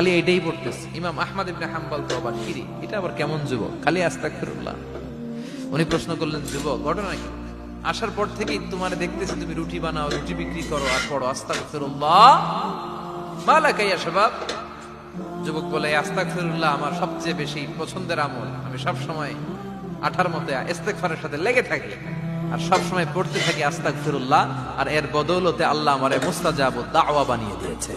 খালি এটাই পড়তেছে। ইমাম আহমদ ইবনে হাম্বল তো আবার কিরি এটা আবার কেমন যুবক? খালি আস্তাগফিরুল্লাহ। উনি প্রশ্ন করলেন, যুবক, ঘটনা কি? আসার পর থেকেই তোমার দেখতেছি তুমি রুটি বানাও, রুটি বিক্রি করো আর পড়ো, আস্তাগফিরুল্লাহ? মালাকা ইয়া শাবাব। যুবক বলে, আস্তাগফিরুল্লাহ আমার সবচেয়ে বেশি পছন্দের আমল। আমি সব সময় আঠার মতে ইস্তেগফারের সাথে লেগে থাকি আর সব সময় পড়তে থাকি আস্তাগফিরুল্লাহ আর এর বদৌলতে আল্লাহ আমারে মুস্তাজাব দাওয়া বানিয়ে দিয়েছে।